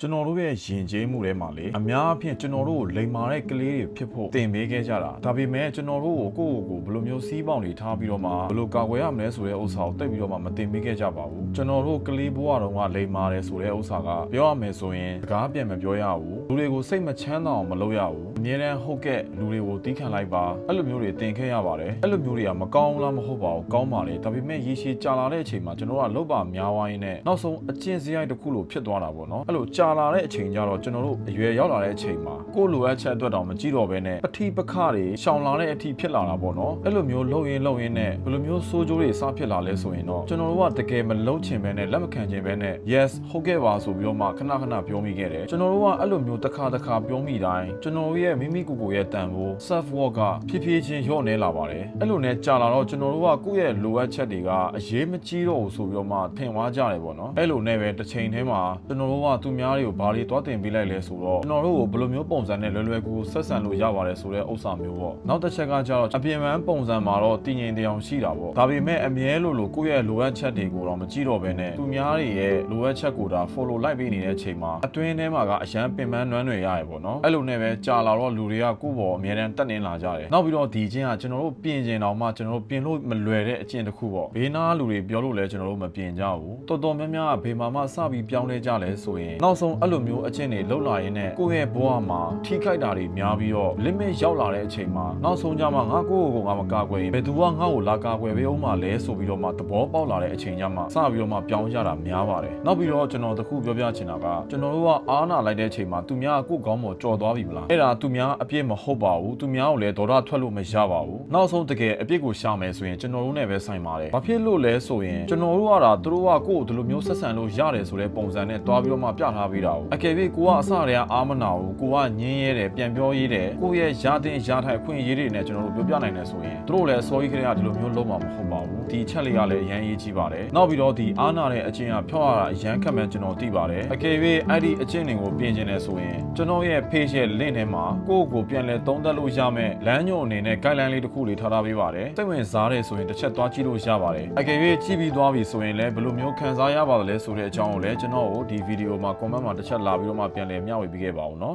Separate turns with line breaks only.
ကျွန်တော်တို့ရဲ့ယဉ်ကျေးမှုထဲမှာလေအများအပြားကျွန်တော်တို့ကိုလိမ်မာတဲ့ကလေးတွေဖြစ်ဖို့တင်ပေးခဲ့ကြတာဒါပေမဲ့ကျွန်တော်တို့ကိုကိုယ့်ကိုယ်ကိုဘယ်လိုမျိုးစီးပေါင်တွေထားပြီးတော့မှဘယ်လိုကာကွယ်ရမလဲဆိုတဲ့ဥစ္စာကိုတိတ်ပြီးတော့မှမတင်ပေးခဲ့ကြပါဘူးကျွန်တော်တို့ကလေးဘဝတုန်းကလိမ်မာတယ်ဆိုတဲ့ဥစ္စာကပြောရမယ်ဆိုရင်စကားပြန်မပြောရဘူးလူတွေကိုစိတ်မချမ်းသာအောင်မလုပ်ရဘူးအမြဲတမ်းဟုတ်ကဲ့လူတွေကိုတီးခံလိုက်ပါအဲ့လိုမျိုးတွေတင်ခဲ့ရပါတယ်အဲ့လိုမျိုးတွေကမကောင်းလားမဟုတ်ပါဘူးကောင်းပါလေဒါပေမဲ့ရေရှည်ကြာလာတဲ့အချိန်မှာကျွန်တော်တို့ကလောက်ပါများဝိုင်းနဲ့နောက်ဆုံးအကျင့်စရိုက်တစ်ခုလိုဖြစ်သွားတာပေါ့နော်အဲ့လိုကြာလာတဲ့အချိန်ကျတော့ကျွန်တော်တို့အရွယ်ရောက်လာတဲ့အချိန်မှာကိုယ့်လိုအပ်ချက်အတွက်တောင်မကြည့်တော့ဘဲနဲ့ပတိပခတွေရှောင်လာတဲ့အထိဖြစ်လာတာပေါ့နော်အဲ့လိုမျိုးလှုပ်ရင်းလှုပ်ရင်းနဲ့ဘယ်လိုမျိုးစိုးကြိုးတွေစဖြစ်လာလဲဆိုရင်တော့ကျွန်တော်တို့ကတကယ်မလုံးချင်ဘဲနဲ့လက်မခံချင်ဘဲနဲ့ yes ဟုတ်ကဲ့ပါဆိုပြီးတော့မှခဏခဏပြောမိခဲ့တယ်ကျွန်တော်တို့ကအဲ့လိုမျိုးတစ်ခါတစ်ခါပြောမိတိုင်းကျွန်တော်တို့ရဲ့မိမိကိုယ်ကိုယ်ရဲ့တန်ဖိုး self work ကဖြည်းဖြည်းချင်းလျော့နေလာပါတယ်အဲ့လိုနဲ့ကြာလာတော့ကျွန်တော်တို့ကကိုယ့်ရဲ့လိုအပ်ချက်တွေကအရေးမကြီးတော့ဘူးဆိုပြီးတော့မှထင်သွားကြတယ်ပေါ့နော်အဲ့လိုနဲ့ပဲတစ်ချိန်တည်းမှာကျွန်တော်တို့ကသူများတွေကိုဘာတွေတွားတင်ပေးလိုက်လဲဆိုတော့ကျွန်တော်တို့ကိုဘယ်လိုမျိုးပုံစံနဲ့လွယ်လွယ်ကူကူဆက်ဆံလို့ရပါတယ်ဆိုတဲ့ဥစ္စာမျိုးပေါ့နောက်တစ်ချက်ကကျတော့အပြင်ပန်းပုံစံမှာတော့တည်ငြိမ်တရားရှိတာပေါ့ဒါပေမဲ့အမြဲလိုလိုကိုယ့်ရဲ့လိုအပ်ချက်တွေကိုတော့မကြည့်တော့ဘဲနဲ့သူများတွေရဲ့လိုအပ်ချက်ကိုဒါ follow လိုက်ပေးနေတဲ့အချိန်မှာအတွင်းထဲမှာကအရန်ပင်ပန်းနွမ်းတွေရရပေါ့နော်အဲ့လိုနဲ့ပဲကြာလာတော့လူတွေကကိုယ့်ဘောအမြဲတမ်းတက်နေလာကြတယ်နောက်ပြီးတော့ဒီချင်းကကျွန်တော်တို့ပြင်ကျင်တော့မှကျွန်တော်တို့ပြင်လို့မလွယ်တဲ့အကျင့်တစ်ခုပေါ့ဘေးနားလူတွေပြောလို့လဲကျွန်တော်တို့မပြင်ကြဘူးတော်တော်များများကဘေးမှာမှစပြီးပြောင်းလဲကြလဲဆိုရင်နောက်ဆုံးအဲ့လိုမျိုးအကျင့်တွေလှုပ်လာရင်းနဲ့ကိုယ့်ရဲ့ဘဝမှာထိခိုက်တာတွေများပြီးတော့ limit ရောက်လာတဲ့အချိန်မှာနောက်ဆုံးကြမှာငါကိုယ့်ကိုယ်ကိုငါမကာကွယ်ရင်ဘယ်သူကငါ့ကိုလာကာကွယ်ပေးအောင်မလဲဆိုပြီးတော့မှသဘောပေါက်လာတဲ့အချိန်ကြမှာစပြီးတော့မှပြောင်းကြတာများပါတယ်နောက်ပြီးတော့ကျွန်တော်တခုပြောပြချင်တာကကျွန်တော်တို့ကအားနာလိုက်တဲ့အချိန်မှာသူများကကိုယ့်ကောင်းပေါ်ကြော်သွားပြီမလားအဲ့ဒါသူများအပြစ်မဟုတ်ပါဘူးသူများကိုလည်းဒေါသထွက်လို့မရပါဘူးနောက်ဆုံးတကယ်အပြစ်ကိုရှာမယ်ဆိုရင်ကျွန်တော်တို့နဲ့ပဲဆိုင်ပါတယ်ဘာဖြစ်လို့လဲဆိုရင်ကျွန်တော်တို့ကဒါသူတို့ကကိုယ့်ကိုဒီလိုမျိုးဆက်ဆံလို့ရတယ်ဆိုတဲ့ပုံစံနဲ့တွားပြီးတော့မှပြထားပေးတာ哦အကယ်၍ကိုကအစတည်းကအားမနာဘူးကိုကညင်းရဲတယ်ပြန်ပြောရဲတယ်ကိုယ့်ရဲ့ရာတင်ရာထိုင်အခွင့်အရေးတွေနဲ့ကျွန်တော်တို့ပြောပြနိုင်တယ်ဆိုရင်သူတို့လည်းစောကြီးခရီးကဒီလိုမျိုးလုံးမှာမဟုတ်ပါဘူးဒီချက်လေးကလည်းအရန်ရေးကြီးပါတယ်နောက်ပြီးတော့ဒီအားနာတဲ့အချင်းကဖြောက်ရတာအရန်ခက်မှန်ကျွန်တော်သိပါတယ်အကယ်၍အဲ့ဒီအချင်းတွေကိုပြင်ကျင်နေဆိုရင်ကျွန်တော်ရဲ့ page ရဲ့ link ထဲမှာကိုယ့်ကိုပြန်လဲသုံးသပ်လို့ရမယ်လမ်းညွှန်အနေနဲ့ guideline လေးတစ်ခုလေးထားထားပေးပါတယ်စိတ်ဝင်စားတယ်ဆိုရင်တစ်ချက်သွားကြည့်လို့ရပါတယ်အကယ်၍ကြည့်ပြီးသွားပြီဆိုရင်လည်းဘယ်လိုမျိုးခံစားရပါသလဲဆိုတဲ့အကြောင်းကိုလည်းကျွန်တော်ကိုဒီဗီဒီယိုမှာ comment မှာတစ်ချက်လာပြီးတော့မှပြန်လည်မျှဝေပေးခဲ့ပါဦးနော်